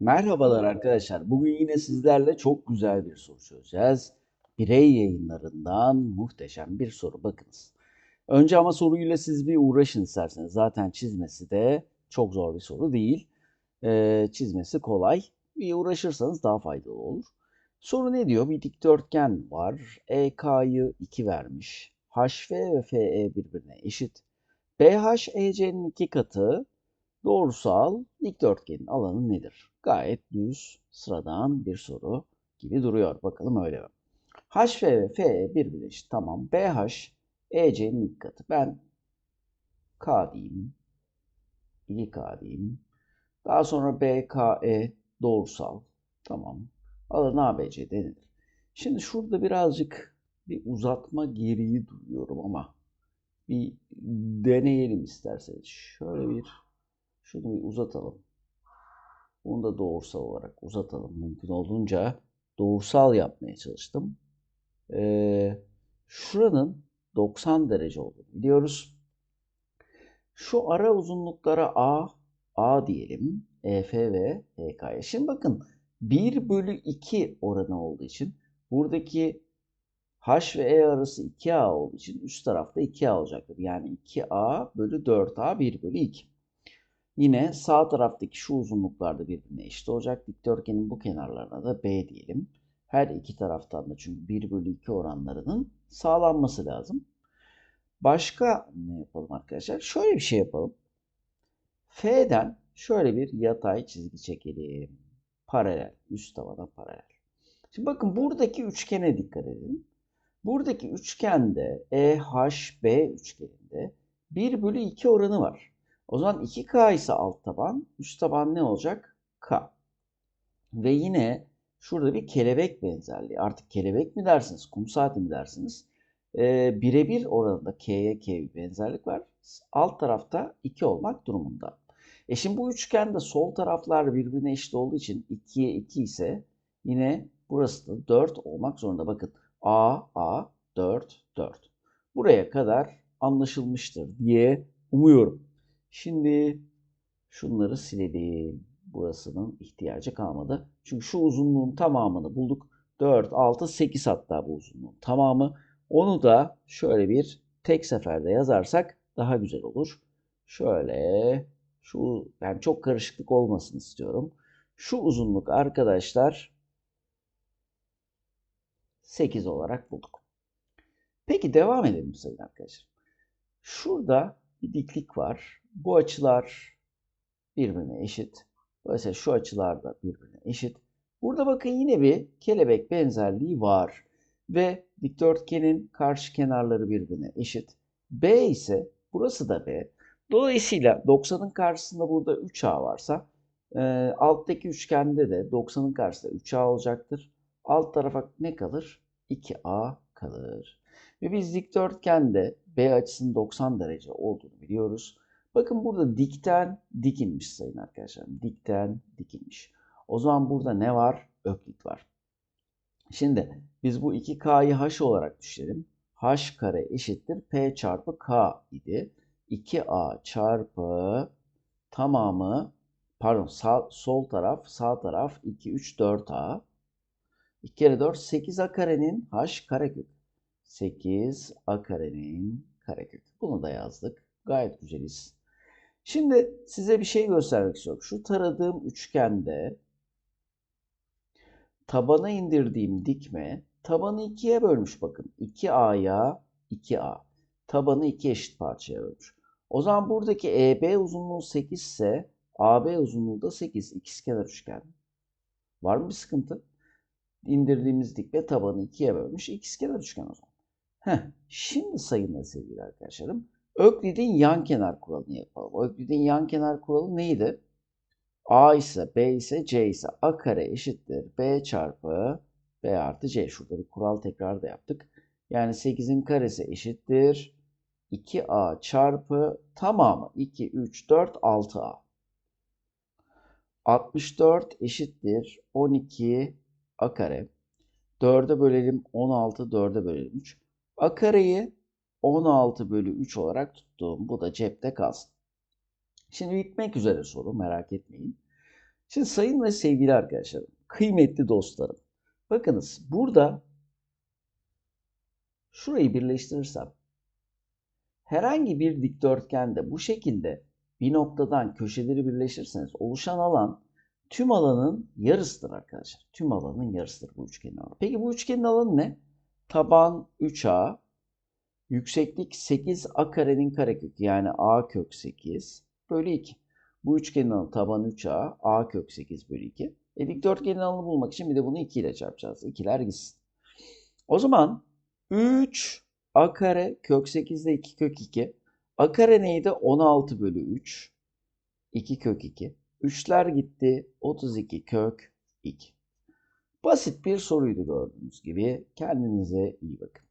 Merhabalar arkadaşlar. Bugün yine sizlerle çok güzel bir soru çözeceğiz. Birey yayınlarından muhteşem bir soru. Bakınız. Önce ama soruyla siz bir uğraşın isterseniz. Zaten çizmesi de çok zor bir soru değil. Ee, çizmesi kolay. Bir uğraşırsanız daha faydalı olur. Soru ne diyor? Bir dikdörtgen var. EK'yı 2 vermiş. HF ve FE birbirine eşit. BH EC'nin iki katı. Doğrusal dikdörtgenin alanı nedir? Gayet düz, sıradan bir soru gibi duruyor. Bakalım öyle mi? HF ve FE birbirine eşit. Tamam. BH EC'nin ilk katı. Ben K diyeyim. 2K diyeyim. Daha sonra BKE doğrusal. Tamam. Alanı ABC denilir. Şimdi şurada birazcık bir uzatma geriyi duyuyorum ama bir deneyelim isterseniz. Şöyle bir şunu bir uzatalım. Bunu da doğrusal olarak uzatalım. Mümkün olduğunca doğrusal yapmaya çalıştım. Ee, şuranın 90 derece olduğunu biliyoruz. Şu ara uzunluklara A, A diyelim. EF ve EK'ya. Şimdi bakın 1 bölü 2 oranı olduğu için buradaki H ve E arası 2A olduğu için üst tarafta 2A olacaktır. Yani 2A bölü 4A 1 bölü 2. Yine sağ taraftaki şu uzunluklar da birbirine eşit olacak. Dikdörtgenin bu kenarlarına da B diyelim. Her iki taraftan da çünkü 1 bölü 2 oranlarının sağlanması lazım. Başka ne yapalım arkadaşlar? Şöyle bir şey yapalım. F'den şöyle bir yatay çizgi çekelim. Paralel. Üst tavana paralel. Şimdi bakın buradaki üçgene dikkat edin. Buradaki üçgende EHB üçgeninde 1 bölü 2 oranı var. O zaman 2K ise alt taban, üst taban ne olacak? K. Ve yine şurada bir kelebek benzerliği. Artık kelebek mi dersiniz, kum saati mi dersiniz? Ee, birebir oranında K'ye K bir benzerlik var. Alt tarafta 2 olmak durumunda. E şimdi bu üçgende sol taraflar birbirine eşit olduğu için 2'ye 2 ise yine burası da 4 olmak zorunda. Bakın A, A, 4, 4. Buraya kadar anlaşılmıştır diye umuyorum. Şimdi şunları silelim. Burasının ihtiyacı kalmadı. Çünkü şu uzunluğun tamamını bulduk. 4, 6, 8 hatta bu uzunluğun tamamı. Onu da şöyle bir tek seferde yazarsak daha güzel olur. Şöyle şu yani çok karışıklık olmasın istiyorum. Şu uzunluk arkadaşlar 8 olarak bulduk. Peki devam edelim sayın arkadaşlar. Şurada bir diklik var. Bu açılar birbirine eşit. Dolayısıyla şu açılar da birbirine eşit. Burada bakın yine bir kelebek benzerliği var. Ve dikdörtgenin karşı kenarları birbirine eşit. B ise burası da B. Dolayısıyla 90'ın karşısında burada 3A varsa e, alttaki üçgende de 90'ın karşısında 3A olacaktır. Alt tarafa ne kalır? 2A kalır. Ve biz dikdörtgende B açısının 90 derece olduğunu biliyoruz. Bakın burada dikten dikilmiş sayın arkadaşlar. Dikten dikilmiş. O zaman burada ne var? Öklit var. Şimdi biz bu 2K'yı H olarak düşünelim. H kare eşittir P çarpı K idi. 2A çarpı tamamı pardon sağ, sol taraf sağ taraf 2, 3, 4A. 2 kere 4 8A karenin H karekök. 8 A karenin karekök. Bunu da yazdık. Gayet güzeliz. Şimdi size bir şey göstermek istiyorum. Şu taradığım üçgende tabana indirdiğim dikme tabanı ikiye bölmüş bakın. 2A'ya 2A. Tabanı iki eşit parçaya bölmüş. O zaman buradaki EB uzunluğu 8 ise AB uzunluğu da 8. İkizkenar üçgen. Var mı bir sıkıntı? İndirdiğimiz dikme tabanı ikiye bölmüş. İkizkenar üçgen o zaman. Heh, şimdi sayın sevgili arkadaşlarım. Öklid'in yan kenar kuralını yapalım. Öklid'in yan kenar kuralı neydi? A ise B ise C ise A kare eşittir. B çarpı B artı C. Şurada bir kural tekrar da yaptık. Yani 8'in karesi eşittir. 2A çarpı tamamı 2, 3, 4, 6A. 64 eşittir 12 A kare. 4'e bölelim 16, 4'e bölelim 3. A kareyi 16 bölü 3 olarak tuttum. Bu da cepte kalsın. Şimdi bitmek üzere soru merak etmeyin. Şimdi sayın ve sevgili arkadaşlarım, kıymetli dostlarım. Bakınız burada şurayı birleştirirsem herhangi bir dikdörtgende bu şekilde bir noktadan köşeleri birleştirirseniz oluşan alan tüm alanın yarısıdır arkadaşlar. Tüm alanın yarısıdır bu üçgenin alanı. Peki bu üçgenin alanı ne? Taban 3A, yükseklik 8 a karenin karekökü yani a kök 8 bölü 2. Bu üçgenin alanı taban 3a, a kök 8 bölü 2. E dikdörtgenin alanını bulmak için bir de bunu 2 ile çarpacağız. 2'ler gitsin. O zaman 3 a kare kök 8 ile 2 kök 2. A kare neydi? 16 bölü 3. 2 kök 2. 3'ler gitti. 32 kök 2. Basit bir soruydu gördüğünüz gibi. Kendinize iyi bakın.